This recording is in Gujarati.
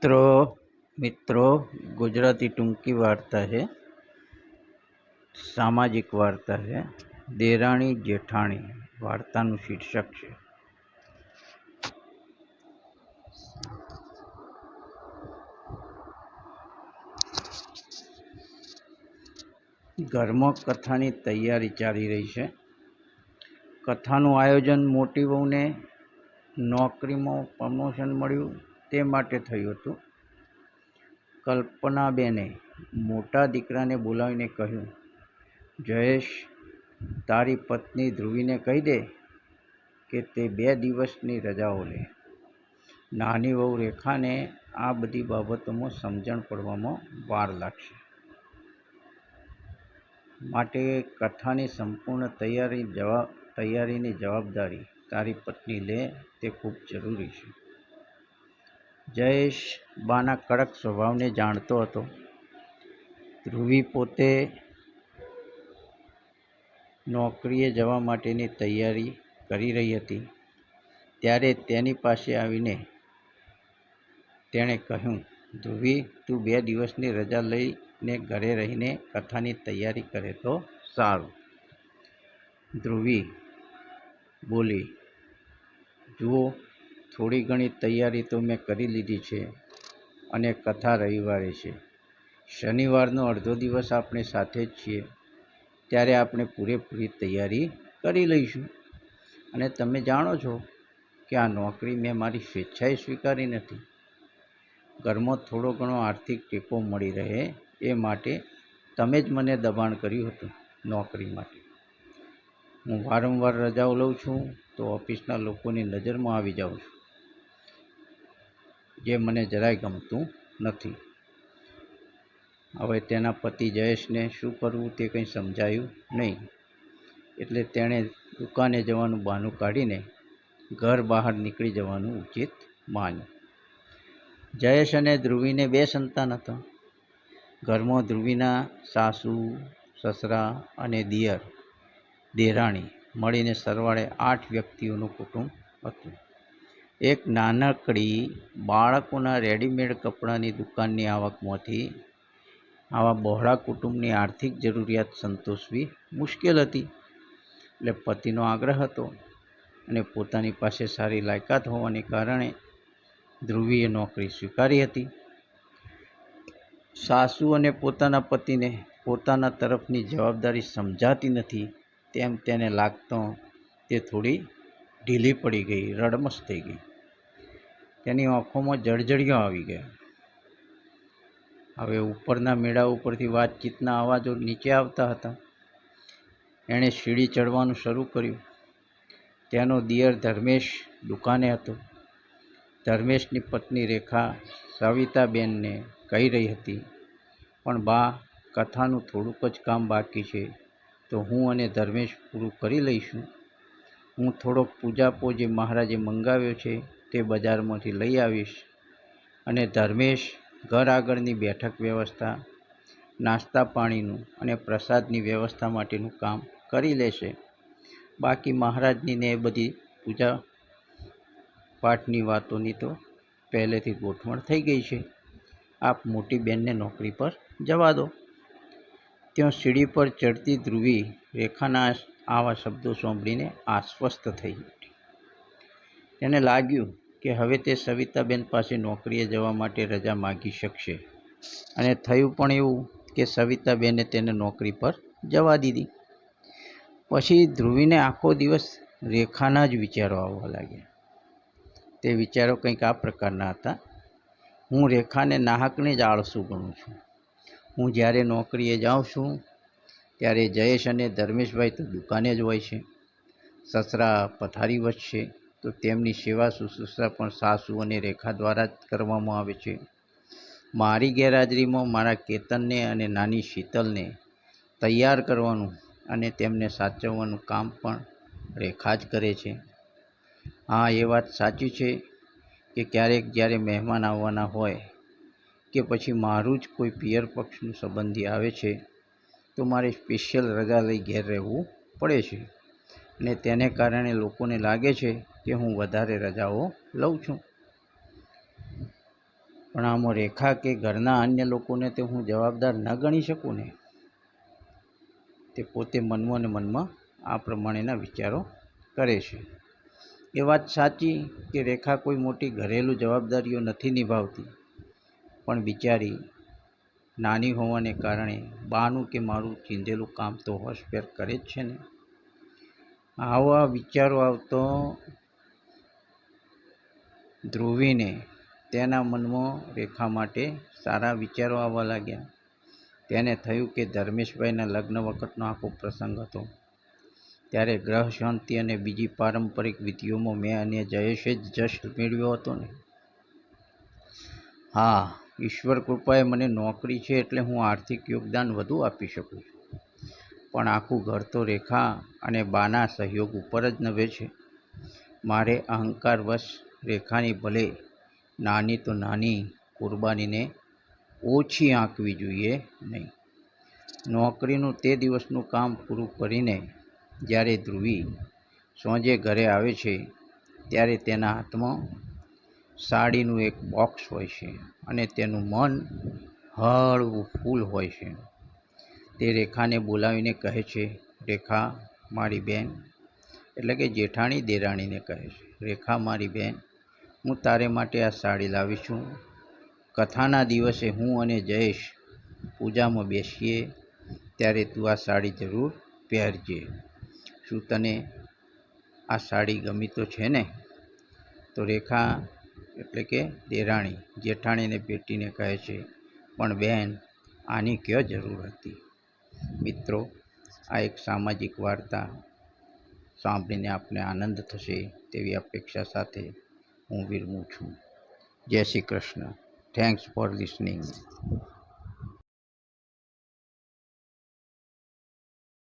મિત્રો મિત્રો, ગુજરાતી ટૂંકી વાર્તા છે, સામાજિક વાર્તા છે, દેરાણી જેઠાણી વાર્તાનું શીર્ષક છે. ઘરમાં કથાની તૈયારી ચાલી રહી છે. કથાનું આયોજન મોટી વહુને નોકરીમાં પ્રમોશન મળ્યું. તે માટે થયું હતું. કલ્પનાબેને મોટા દીકરાને બોલાવીને કહ્યું, જયેશ, તારી પત્ની ધ્રુવીને કહી દે કે તે બે દિવસની રજાઓ લે. નાની વહુ રેખાને આ બધી બાબતોમાં સમજણ પડવામાં વાર લાગશે. માટે કથાની સંપૂર્ણ તૈયારી જવાબ, તૈયારીની જવાબદારી તારી પત્ની લે તે ખૂબ જરૂરી છે. જયેશ બાના કડક સ્વભાવને જાણતો હતો. ધ્રુવી પોતે નોકરીએ જવા માટેની તૈયારી કરી રહી હતી. ત્યારે તેની પાસે આવીને તેણે કહ્યું, ધ્રુવી, તું બે દિવસની રજા લઈને ઘરે રહીને કથાની તૈયારી કરે તો સારું. ધ્રુવી બોલી, જુઓ થોડી ઘણી તૈયારી તો મેં કરી લીધી છે અને કથા રવિવારે છે. શનિવારનો અડધો દિવસ આપણે સાથે જ છીએ. ત્યારે આપણે પૂરેપૂરી તૈયારી કરી લઈશું. અને તમે જાણો છો કે આ નોકરી મેં મારી સ્વેચ્છાએ સ્વીકારી નથી. ઘરમાં થોડો ઘણો આર્થિક ટેકો મળી રહે એ માટે તમે જ મને દબાણ કર્યું હતું નોકરી માટે. હું વારંવાર રજાઓ લઉં છું તો ઓફિસના લોકોની નજરમાં આવી જાઉં છું. જે મને જરાય ગમતું નથી. હવે તેના પતિ જયેશને શું કરવું તે કંઈ સમજાયું નહીં. એટલે તેણે દુકાને જવાનું બહાનું કાઢીને ઘર બહાર નીકળી જવાનું ઉચિત માન્યું. જયેશ અને ધ્રુવીને બે સંતાન હતા. ઘરમાં ધ્રુવીના સાસુ, સસરા અને દિયર, દેરાણી મળીને સરવાળે આઠ વ્યક્તિઓનું કુટુંબ હતું. એક નાનકડી બાળકોના રેડીમેડ કપડાની દુકાનની આવકમાંથી આવા બહોળા કુટુંબની આર્થિક જરૂરિયાત સંતોષવી મુશ્કેલ હતી. એટલે પતિનો આગ્રહ હતો અને પોતાની પાસે સારી લાયકાત હોવાને કારણે ધ્રુવીએ નોકરી સ્વીકારી હતી. સાસુ અને પોતાના પતિને પોતાના તરફની જવાબદારી સમજાતી નથી, તેમ તેને લાગતો તે થોડી ઢીલી પડી ગઈ, રડમસ થઈ ગઈ. તેની આંખોમાં જળજળિયો આવી ગયા. હવે ઉપરના મેળા ઉપરથી વાતચીતના અવાજો નીચે આવતા હતા. એણે સીડી ચડવાનું શરૂ કર્યું. તેનો દિયર ધર્મેશ દુકાને હતો. ધર્મેશની પત્ની રેખા સવિતાબેનને કહી રહી હતી, પણ બા, કથાનું થોડુંક જ કામ બાકી છે, તો હું અને ધર્મેશ પૂરું કરી લઈશું. હું થોડોક પૂજાપો જે મહારાજે મંગાવ્યો છે તે બજારમાંથી લઈ આવીશ અને ધર્મેશ ઘર આગળની બેઠક વ્યવસ્થા, નાસ્તા પાણીનું અને પ્રસાદની વ્યવસ્થા માટેનું કામ કરી લેશે. બાકી મહારાજની ને એ બધી પૂજા પાઠની વાતોની તો પહેલેથી ગોઠવણ થઈ ગઈ છે. આપ મોટી બેનને નોકરી પર જવા દો. ત્યાં સીડી પર ચડતી ધ્રુવી રેખાના આવા શબ્દો સાંભળીને આશ્વસ્ત થઈ તેને લાગ્યું કે હવે તે સવિતાબેન પાસે નોકરીએ જવા માટે રજા માગી શકશે. અને થયું પણ એવું કે સવિતાબેને તેને નોકરી પર જવા દીધી. પછી ધ્રુવીને આખો દિવસ રેખાના જ વિચારો આવવા લાગ્યા. તે વિચારો કંઈક આ પ્રકારના હતા. હું રેખાને નાહકને જ આળસુ ગણું છું. હું જ્યારે નોકરીએ જાઉં છું, ત્યારે જયેશ અને ધર્મેશભાઈ તો દુકાને જ હોય છે. સસરા પથારી વચ્ચે તો તેમની સેવા શુશ્રૂષા પણ સાસુ અને રેખા દ્વારા જ કરવામાં આવે છે. મારી ગેરહાજરીમાં મારા કેતનને અને નાની શીતલને તૈયાર કરવાનું અને તેમને સાચવવાનું કામ પણ રેખા જ કરે છે. હા, એ વાત સાચી છે કે ક્યારેક જ્યારે મહેમાન આવવાના હોય કે પછી મારું જ કોઈ પિયર પક્ષનું સંબંધી આવે છે, તો મારે સ્પેશિયલ રજા લઈ ઘેર રહેવું પડે છે અને તેને કારણે લોકોને લાગે છે કે હું વધારે રજાઓ લઉં છું. પણ આમાં રેખા કે ઘરના અન્ય લોકોને તે હું જવાબદાર ન ગણી શકું ને? તે પોતે મનમાં ને મનમાં આ પ્રમાણેના વિચારો કરે છે. એ વાત સાચી કે રેખા કોઈ મોટી ઘરેલું જવાબદારીઓ નથી નિભાવતી. પણ બિચારી નાની હોવાને કારણે બાનું કે મારું ચીંધેલું કામ તો હોશભેર કરે જ છે ને? આવા વિચારો આવતો ધ્રુવીને તેના મનમાં રેખા માટે સારા વિચારો આવવા લાગ્યા. તેને થયું કે ધર્મેશભાઈના લગ્ન વખતનો આખો પ્રસંગ હતો. ત્યારે ગ્રહ શાંતિ અને બીજી પારંપરિક વિધિઓમાં મેં અને જયેશે જ જશ મેળવ્યો હતો ને. હા, ઈશ્વર કૃપાએ મને નોકરી છે એટલે હું આર્થિક યોગદાન વધુ આપી શકું છું. પણ આખું ઘર તો રેખા અને બાના સહયોગ ઉપર જ નભે છે. મારે અહંકારવશ રેખાની ભલે નાની તો નાની કુરબાનીને ઓછી આંકવી જોઈએ નહીં. નોકરીનું તે દિવસનું કામ પૂરું કરીને જ્યારે ધ્રુવી સોંજે ઘરે આવે છે, ત્યારે તેના હાથમાં સાડીનું એક બોક્સ હોય છે અને તેનું મન હળવું ફૂલ હોય છે. તે રેખાને બોલાવીને કહે છે, રેખા, મારી બેન. એટલે કે જેઠાણી દેરાણીને કહે છે, રેખા, મારી બેન. હું તારે માટે આ સાડી લાવી છું કથાના દિવસે હું અને જયેશ પૂજામાં બેસીએ ત્યારે તું આ સાડી જરૂર પહેરજે. શું તને આ સાડી ગમી તો છે ને? તો રેખા એટલે કે દેરાણી, જેઠાણીને ભેટીને કહે છે, પણ બેન, આની ક્યાં જરૂર હતી? મિત્રો, આ એક સામાજિક વાર્તા સાંભળીને આપને આનંદ થશે તેવી અપેક્ષા સાથે હું વિરમું છું. જય Shri Krishna. Thanks for listening